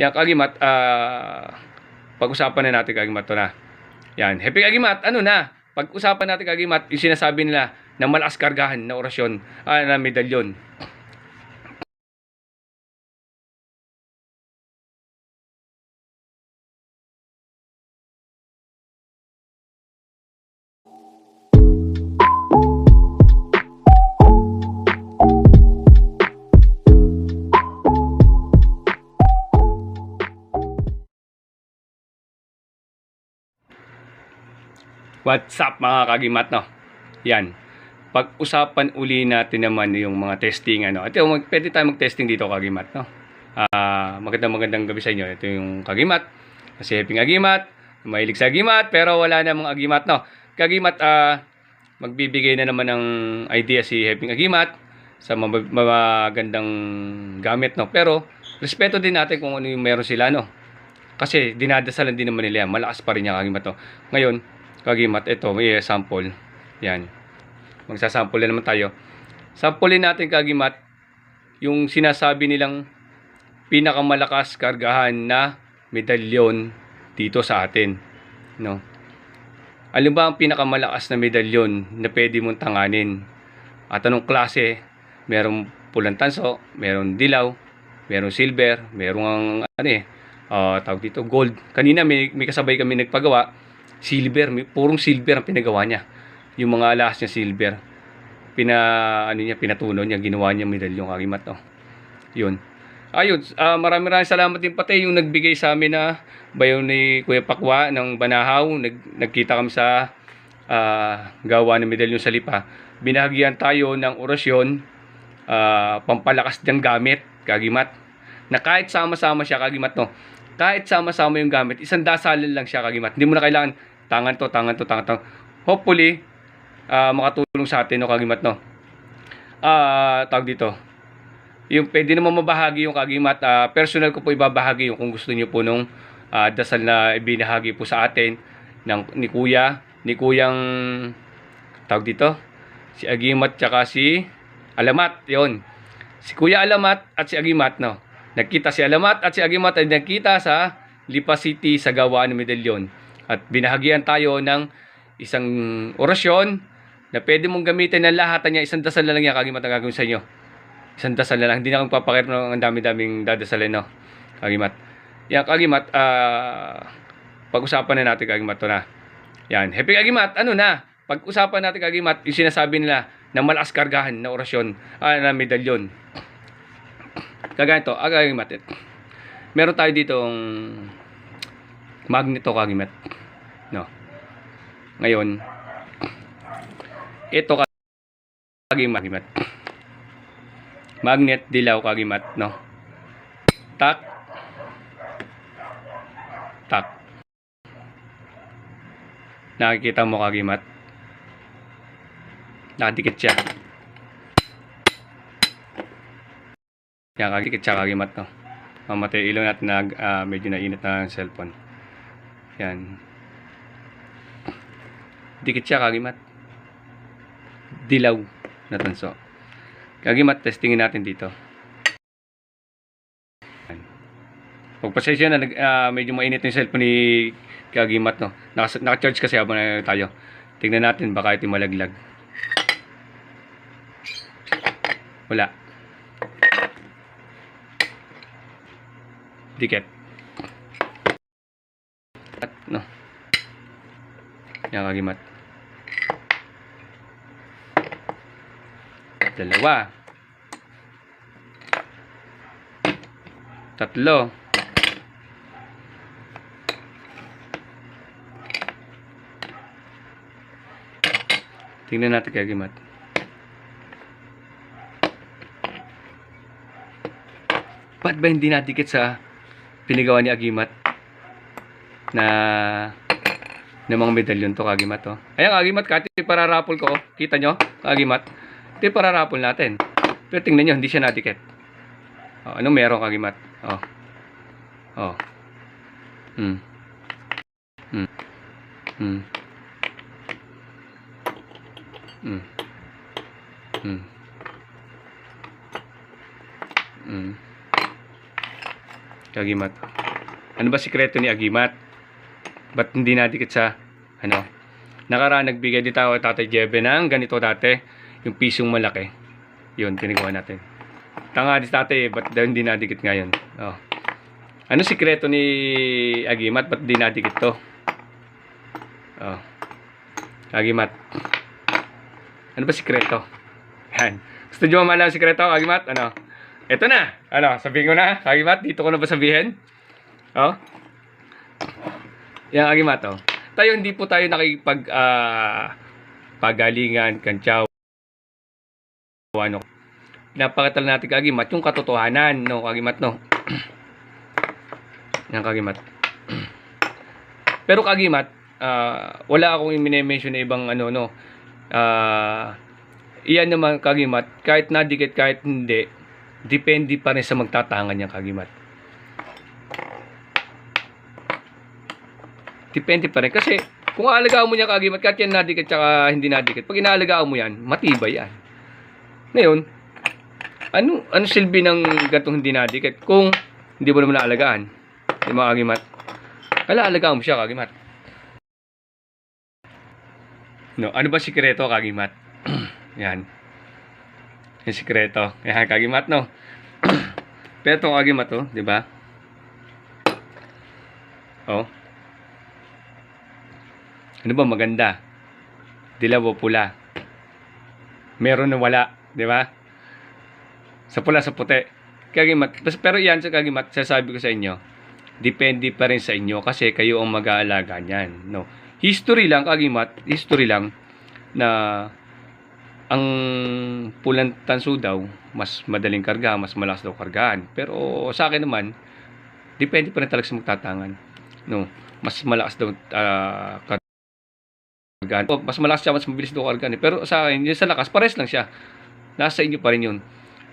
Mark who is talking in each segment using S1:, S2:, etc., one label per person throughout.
S1: Yan, kagimat, ah, pag-usapan na natin kagimat to na. Yan, happy kagimat, ano na? Pag-usapan natin kagimat, yung sinasabi nila na malakas kargahan na orasyon, ah, na medalyon. What's up mga kagimat no? Yan. Pag-usapan uli natin naman yung mga testing ano. Ito, mag, pwede tayo mag-testing dito kagimat no. Ah, magandang magandang gabi sa inyo. Ito yung kagimat. Kasi happy agimat. Mahilig sa agimat pero wala namang agimat no. Kagimat ah magbibigay na naman ng idea si Happy Agimat sa magandang gamit no. Pero respeto din natin kung ano yung meron sila no. Kasi dinadasalan din naman nila yan. Malakas pa rin yung kagimat to. Ngayon, kagimat, ito, may sample. Yan. Magsasample na naman tayo. Samplein natin kagimat yung sinasabi nilang pinakamalakas kargahan na medalyon dito sa atin. No? Alin ba ang pinakamalakas na medalyon na pwede mong tanganin? At anong klase? Merong pulang tanso, merong dilaw, merong silver, merong ano eh, ah, tawag dito, gold. Kanina may, may kasabay kami nagpagawa, silver, purong silver ang pinagawa niya. Yung mga alas niya silver. Pina, ano niya, pinatunaw niya, ginawa niya medalyong kagimat, no? Yun. Ayun, ah, maraming maraming salamat din pati yung nagbigay sa amin na bayo ni Kuya Pakwa ng Banahaw. Nag, nagkita kami sa ah, gawa ng medalyon sa lipa. Binahagyan tayo ng orasyon, ah, pampalakas ng gamit, kagimat. Na kahit sama-sama siya, kagimat, no? Kahit sama-sama yung gamit, isang dasalan lang siya, kagimat. Hindi mo na kailangan tangan to, tangan to, tangan to. Hopefully, ah, makatulong sa atin, no, kagimat, no? Ah, tawag dito, yung pwede naman mabahagi yung kagimat. ah, personal ko po ibabahagi yung kung gusto niyo po nung ah, dasal na ibinahagi po sa atin ng ni Kuya, ni Kuyang tawag dito, si Agimat tsaka si Alamat, yon. Si Kuya Alamat at si Agimat, no. Nagkita si Alamat at si Agimat ay nagkita sa Lipa City sa gawaan ng medalyon. At binahagian tayo ng isang orasyon na pwede mong gamitin ng lahat niya. Isang dasal na lang yan, Kagimat ang gagawin sa inyo. Isang dasal na lang. Hindi na akong papakit ng ang dami-daming dadasalin, no? Kagimat. Yan, Kagimat, ah, pag-usapan na natin, Kagimat, to na. Yan, happy Kagimat, ano na? Pag-usapan natin, Kagimat, yung sinasabi nila na malakas kargahan na orasyon, ah, na medalyon. Kaganito, ah, Kagimat, eh. meron tayo ditong magneto, Kagimat. No? Ngayon, ito, Kagimat, Kagimat magnet dilaw kagimat no. Tak. Tak. Nakikita mo kagimat nakadikit siya. Yan nakadikit siya kagimat no. Mamatay ilaw natin na ah, medyo nainit na ang cellphone yan dikit siya kagimat dilaw na tanso Kagimat, testingin natin dito. Pagpasensya na, ah, medyo mainit yung cellphone ni Kagimat, no? Naka, naka-charge kasi habang tayo. Tingnan natin, baka ito malaglag. Wala. Dikit. No? Yan, Kagimat. Dalawa. Tatlo. Tingnan natin kay Gimat. Ba't ba hindi nadikit sa pinigawa ni Agimat na ng mga medalyon to kagimat to. Ayan kagimat, kahit pararapol ko, oh. kita nyo, kagimat. Ito yung pararapol natin. Pero tingnan nyo, hindi siya nadikit. Oh, anong meron kagimat? Oh. Oh. Hmm. Hmm. Hmm. Hmm. Hmm. Hmm. Kagimat. Ano ba sikreto ni Agimat? Ba't hindi nadikit sa, ano? Nakaraan, nagbigay tayo kay Tatay Jebe ng ganito dati, yung pisong malaki. Yun, tinagawa natin. Tanga di tatay, eh, ba't daw hindi nadikit ngayon? Oh. Ano sikreto ni Agimat? Ba't di nadikit to? Oh. Agimat. Ano ba sikreto? Yan. Gusto nyo malaman ang sikreto, Agimat? Ano? Ito na. Ano, sabihin ko na, Agimat, dito ko na ba sabihin? Oh. Yan, Agimat, oh. Tayo, hindi po tayo nakikipag, ah, pagalingan, kantsaw, ano. Napakatal natin, Agimat, yung katotohanan, no, Agimat, no. Yan, Kagimat. Pero Kagimat, ah, wala akong i-mention na ibang ano, no. Ah, iyan naman, Kagimat, kahit nadikit, kahit hindi, depende pa rin sa magtatangan niya, Kagimat. Depende pa rin. Kasi, kung aalagaan mo niya kagimat, kahit yan nadikit tsaka hindi nadikit, pag inaalagaan mo yan, matibay yan. Ngayon, ano, ano silbi ng gantong hindi nadikit kung hindi mo naman naalagaan? Yung mga kagimat. Alaalagaan mo siya kagimat. No, ano ba sikreto kagimat? yan. Yung sikreto. Yan, kagimat, no? Pero itong kagimat, to, di ba? Oh. Ano ba maganda? Dilaw o pula? Meron na wala, di ba? Sa pula sa puti. Kagimat. Pero yan sa kagimat, sasabi ko sa inyo, depende pa rin sa inyo kasi kayo ang mag-aalaga niyan. No? History lang, kagimat, history lang na ang pulang tanso daw, mas madaling karga, mas malakas daw kargaan. Pero sa akin naman, depende pa rin talaga sa magtatangan. No, mas malakas daw ah, kargaan. O, mas malakas siya, mas mabilis daw kargaan. eh. Pero sa akin, yun sa lakas, pares lang siya. Nasa inyo pa rin yun.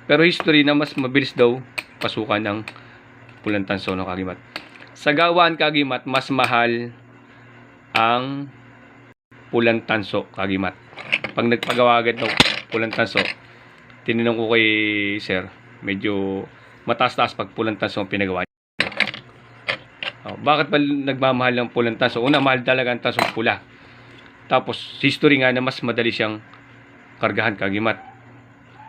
S1: Pero history na mas mabilis daw pasukan ng pulang tanso no kagimat. Sa gawaan kagimat, mas mahal ang pulang tanso kagimat. Pag nagpagawa agad ng pulang tanso, tinanong ko kay sir, medyo mataas-taas pag pulang tanso ang pinagawa niya. Oh, bakit ba nagmamahal ng pulang tanso? Una, mahal talaga ang tansong pula. Tapos, history nga na mas madali siyang kargahan kagimat.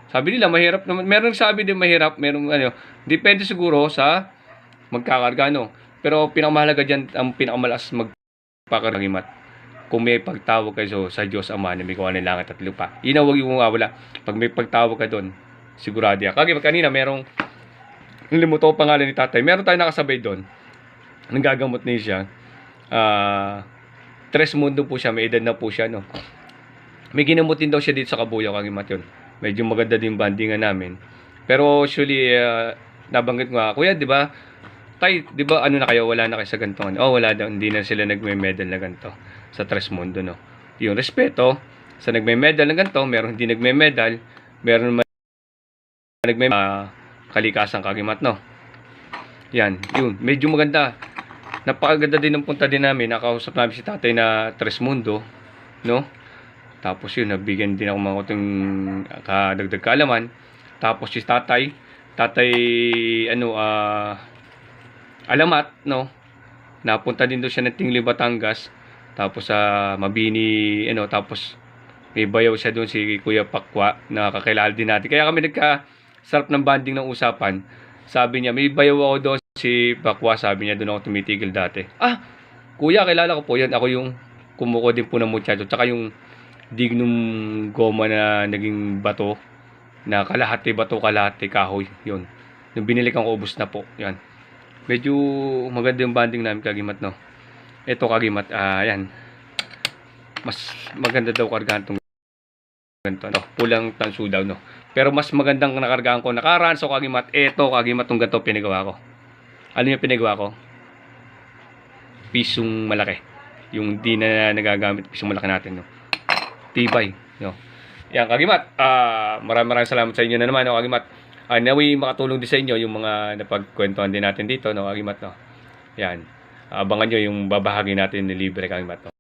S1: Sabi nila, mahirap naman. Meron sabi din mahirap, meron ano, depende siguro sa magkakarga, no? Pero pinakamahalaga dyan, ang pinakamalakas magpakaragimat. Kung may pagtawag kayo sa Diyos Ama na may gawa ng langit at lupa. Huwag yung mawawala. Pag may pagtawag ka doon, sigurado yan. Kagi kanina, merong, nilimuto pangalan ni tatay. Meron tayo nakasabay doon. Nang gagamot niya siya. Ah, tres mundo po siya. May edad na po siya, no? May ginamutin daw siya dito sa Kabuyaw, Kagimat yun. Medyo maganda din bandingan namin. Pero usually, ah, nabanggit ko nga, Kuya, di ba, tay, di ba ano na kayo, wala na kayo sa ganito. Oh, wala daw, hindi na sila nagme-medal na ganito sa Tres Mundo, no. Yung respeto sa nagme-medal na ganito, meron hindi nagme-medal, meron naman nagme uh, kalikasan kagimat, no. Yan, yun, medyo maganda. Napakaganda din ng punta din namin, nakausap namin si tatay na Tres Mundo, no. Tapos yun, nabigyan din ako mga kuting kadagdag kaalaman. Tapos si tatay, tatay, ano, ah, alamat, no? Napunta din doon siya ng Tingli, Batangas. Tapos sa Mabini, ano, tapos may bayaw siya doon si Kuya Pakwa na kakilala din natin. Kaya kami nagka sarap ng banding ng usapan. Sabi niya, may bayaw ako doon si Pakwa, sabi niya doon ako tumitigil dati. Ah, Kuya, kilala ko po yan. Ako yung kumuko din po ng muchacho. Tsaka yung dignum goma na naging bato na kalahati bato kalahati kahoy yun. Nung binilikan ko ubos na po yan. Medyo maganda yung banding namin kagimat no? Ito kagimat ah mas maganda daw kargahan tong ganito no? Pulang tanso daw no? Pero mas magandang nakargahan ko nakaraan so kagimat ito kagimat tong ganito pinagawa ko ano yung pinagawa ko pisong malaki yung di na nagagamit pisong malaki natin no tibay. No? Yan, Kagimat. ah maraming maraming salamat sa inyo na naman, no, Kagimat. Uh, nawi makatulong din sa inyo yung mga napagkwentuhan din natin dito, no, Kagimat. No? Yan. Abangan nyo yung babahagi natin ni libre, Kagimat. No?